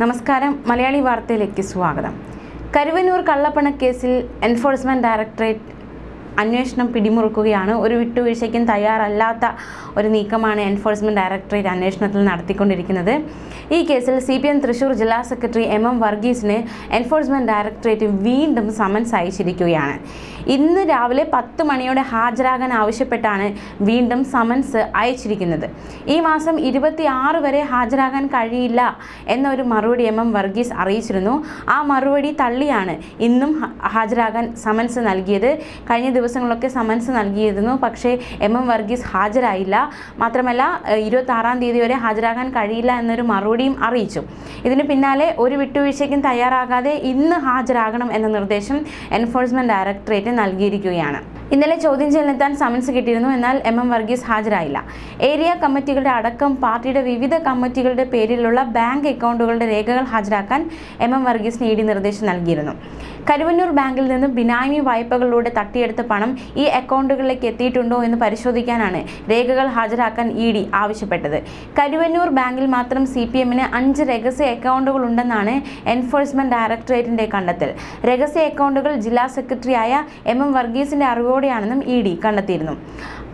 നമസ്കാരം. മലയാളി വാർത്തയിലേക്ക് സ്വാഗതം. കരുവന്നൂർ കള്ളപ്പണക്കേസിൽ എൻഫോഴ്സ്മെന്റ് ഡയറക്ടറേറ്റ് അന്വേഷണം പിടിമുറുക്കുകയാണ്. ഒരു വിട്ടുവീഴ്ചയ്ക്കും തയ്യാറല്ലാത്ത ഒരു നീക്കമാണ് എൻഫോഴ്സ്മെന്റ് ഡയറക്ടറേറ്റ് അന്വേഷണത്തിൽ നടത്തിക്കൊണ്ടിരിക്കുന്നത്. ഈ കേസിൽ സി പി എം തൃശൂർ ജില്ലാ സെക്രട്ടറി എം എം വർഗീസിന് എൻഫോഴ്സ്മെന്റ് ഡയറക്ടറേറ്റ് വീണ്ടും സമൻസ് അയച്ചിരിക്കുകയാണ്. ഇന്ന് രാവിലെ പത്ത് മണിയോടെ ഹാജരാകാൻ ആവശ്യപ്പെട്ടാണ് വീണ്ടും സമൻസ് അയച്ചിരിക്കുന്നത്. ഈ മാസം ഇരുപത്തി ആറ് വരെ ഹാജരാകാൻ കഴിയില്ല എന്നൊരു മറുപടി എം എം വർഗീസ് അറിയിച്ചിരുന്നു. ആ മറുപടി തള്ളിയാണ് ഇന്നും ഹാജരാകാൻ സമൻസ് നൽകിയത്. കഴിഞ്ഞ ദിവസങ്ങളിലൊക്കെ സമൻസ് നൽകിയിരുന്നു. പക്ഷേ എം എം വർഗീസ് ഹാജരായില്ല. മാത്രമല്ല ഇരുപത്തി ആറാം തീയതി വരെ ഹാജരാകാൻ കഴിയില്ല എന്നൊരു മറുപടിയും അറിയിച്ചു. ഇതിന് പിന്നാലെ ഒരു വിട്ടുവീഴ്ചയ്ക്കും തയ്യാറാകാതെ ഇന്ന് ഹാജരാകണം എന്ന നിർദ്ദേശം എൻഫോഴ്സ്മെന്റ് ഡയറക്ടറേറ്റ് നൽകിയിരിക്കുകയാണ്. ഇന്നലെ ചോദ്യം ചെയ്യലെത്താൻ സമൻസ് കിട്ടിയിരുന്നു. എന്നാൽ എം എം വർഗീസ് ഹാജരായില്ല. ഏരിയ കമ്മിറ്റികളുടെ അടക്കം പാർട്ടിയുടെ വിവിധ കമ്മിറ്റികളുടെ പേരിലുള്ള ബാങ്ക് അക്കൗണ്ടുകളുടെ രേഖകൾ ഹാജരാക്കാൻ എം എം വർഗീസിന് ഇ ഡി നിർദ്ദേശം നൽകിയിരുന്നു. കരുവന്നൂർ ബാങ്കിൽ നിന്ന് ബിനാമി വായ്പകളിലൂടെ തട്ടിയെടുത്ത പണം ഈ അക്കൗണ്ടുകളിലേക്ക് എത്തിയിട്ടുണ്ടോ എന്ന് പരിശോധിക്കാനാണ് രേഖകൾ ഹാജരാക്കാൻ ഇ ഡി ആവശ്യപ്പെട്ടത്. കരുവന്നൂർ ബാങ്കിൽ മാത്രം സി പി എമ്മിന് അഞ്ച് രഹസ്യ അക്കൗണ്ടുകൾ ഉണ്ടെന്നാണ് എൻഫോഴ്സ്മെന്റ് ഡയറക്ടറേറ്റിന്റെ കണ്ടെത്തൽ. രഹസ്യ അക്കൗണ്ടുകൾ ജില്ലാ സെക്രട്ടറിയായ എം എം വർഗീസിന്റെ അറിവോടെയാണെന്നും ഇ ഡി കണ്ടെത്തിയിരുന്നു.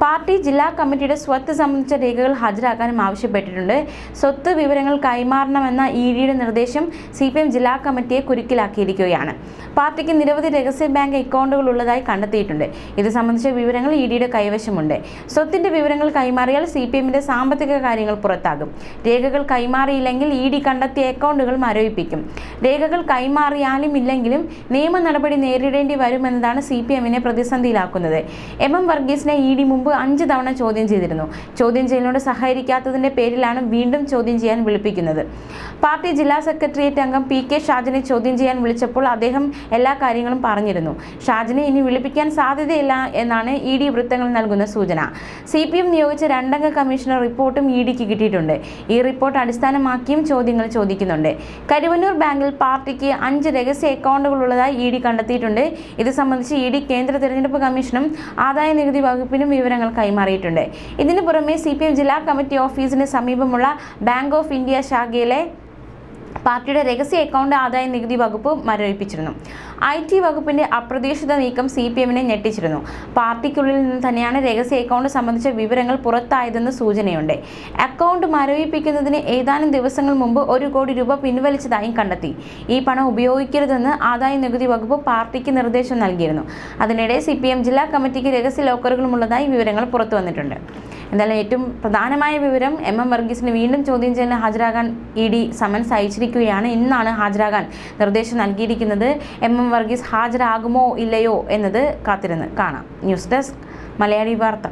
പാർട്ടി ജില്ലാ കമ്മിറ്റിയുടെ സ്വത്ത് സംബന്ധിച്ച രേഖകൾ ഹാജരാക്കാനും ആവശ്യപ്പെട്ടിട്ടുണ്ട്. സ്വത്ത് വിവരങ്ങൾ കൈമാറണമെന്ന ഇ ഡിയുടെ നിർദ്ദേശം സി പി എം ജില്ലാ കമ്മിറ്റിയെ കുരുക്കിലാക്കിയിരിക്കുകയാണ്. പാർട്ടിക്ക് നിരവധി രഹസ്യ ബാങ്ക് അക്കൗണ്ടുകൾ ഉള്ളതായി കണ്ടെത്തിയിട്ടുണ്ട്. ഇത് സംബന്ധിച്ച വിവരങ്ങൾ ഇ ഡിയുടെ കൈവശമുണ്ട്. സ്വത്തിന്റെ വിവരങ്ങൾ കൈമാറിയാൽ സി പി എമ്മിന്റെ സാമ്പത്തിക കാര്യങ്ങൾ പുറത്താകും. രേഖകൾ കൈമാറിയില്ലെങ്കിൽ ഇ ഡി കണ്ടെത്തിയ അക്കൗണ്ടുകൾ മരവിപ്പിക്കും. രേഖകൾ കൈമാറിയാലും ഇല്ലെങ്കിലും നിയമ നടപടി നേരിടേണ്ടി വരുമെന്നതാണ് സി പി എമ്മിനെ പ്രതിസന്ധിയിലാക്കുന്നത്. എം എം വർഗീസിനെ ഇ ഡി മുമ്പ് അഞ്ച് തവണ ചോദ്യം ചെയ്തിരുന്നു. ചോദ്യം ചെയ്യലിനോട് സഹകരിക്കാത്തതിന്റെ പേരിലാണ് വീണ്ടും ചോദ്യം ചെയ്യാൻ വിളിപ്പിക്കുന്നത്. പാർട്ടി ജില്ലാ സെക്രട്ടേറിയറ്റ് അംഗം പി കെ ഷാജിനെ ചോദ്യം ചെയ്യാൻ വിളിച്ചപ്പോൾ അദ്ദേഹം എല്ലാ കാര്യങ്ങളും പറഞ്ഞിരുന്നു. ഷാജിനെ ഇനി വിളിപ്പിക്കാൻ സാധ്യതയില്ല എന്നാണ് ഇ ഡി വൃത്തങ്ങൾ നൽകുന്ന സൂചന. സി പി എം നിയോഗിച്ച രണ്ടംഗ കമ്മീഷണർ റിപ്പോർട്ടും ഇ ഡിക്ക് കിട്ടിയിട്ടുണ്ട്. ഈ റിപ്പോർട്ട് അടിസ്ഥാനമാക്കിയും ചോദ്യങ്ങൾ ചോദിക്കുന്നുണ്ട്. കരുവന്നൂർ ബാങ്കിൽ പാർട്ടിക്ക് അഞ്ച് രഹസ്യ അക്കൗണ്ടുകൾ ഉള്ളതായി ഇ ഡി കണ്ടെത്തിയിട്ടുണ്ട്. ഇത് സംബന്ധിച്ച് ഇ ഡി കേന്ദ്ര തെരഞ്ഞെടുപ്പ് കമ്മീഷനും ആദായ നികുതി വകുപ്പിനും വിവരങ്ങൾ കൈമാറിയിട്ടുണ്ട്. ഇതിനു പുറമെ സി ജില്ലാ കമ്മിറ്റി ഓഫീസിന് സമീപമുള്ള ബാങ്ക് ഓഫ് ഇന്ത്യ ശാഖയിലെ പാർട്ടിയുടെ രഹസ്യ അക്കൗണ്ട് ആദായ നികുതി വകുപ്പ് മരവിപ്പിച്ചിരുന്നു. ഐ ടി വകുപ്പിന്റെ അപ്രതീക്ഷിത നീക്കം സി പി എമ്മിനെ ഞെട്ടിച്ചിരുന്നു. പാർട്ടിക്കുള്ളിൽ നിന്ന് തന്നെയാണ് രഹസ്യ അക്കൗണ്ട് സംബന്ധിച്ച വിവരങ്ങൾ പുറത്തായതെന്ന് സൂചനയുണ്ട്. അക്കൗണ്ട് മരവിപ്പിക്കുന്നതിന് ഏതാനും ദിവസങ്ങൾ മുമ്പ് ഒരു കോടി രൂപ പിൻവലിച്ചതായും കണ്ടെത്തി. ഈ പണം ഉപയോഗിക്കരുതെന്ന് ആദായ നികുതി വകുപ്പ് പാർട്ടിക്ക് നിർദ്ദേശം നൽകിയിരുന്നു. അതിനിടെ സി ജില്ലാ കമ്മിറ്റിക്ക് രഹസ്യ ലോക്കറുകളുമുള്ളതായി വിവരങ്ങൾ പുറത്തു വന്നിട്ടുണ്ട്. എന്തായാലും ഏറ്റവും പ്രധാനമായ വിവരം എം എം വർഗീസിന് വീണ്ടും ചോദ്യം ചെയ്യലിന് ഹാജരാകാൻ ഇ ഡി സമൻസ് അയച്ചിരിക്കുകയാണ്. ഇന്നാണ് ഹാജരാകാൻ നിർദ്ദേശം നൽകിയിരിക്കുന്നത്. എം എം വർഗീസ് ഹാജരാകുമോ ഇല്ലയോ എന്നത് കാത്തിരുന്ന് കാണാം. ന്യൂസ് ഡെസ്ക് മലയാളി വാർത്ത.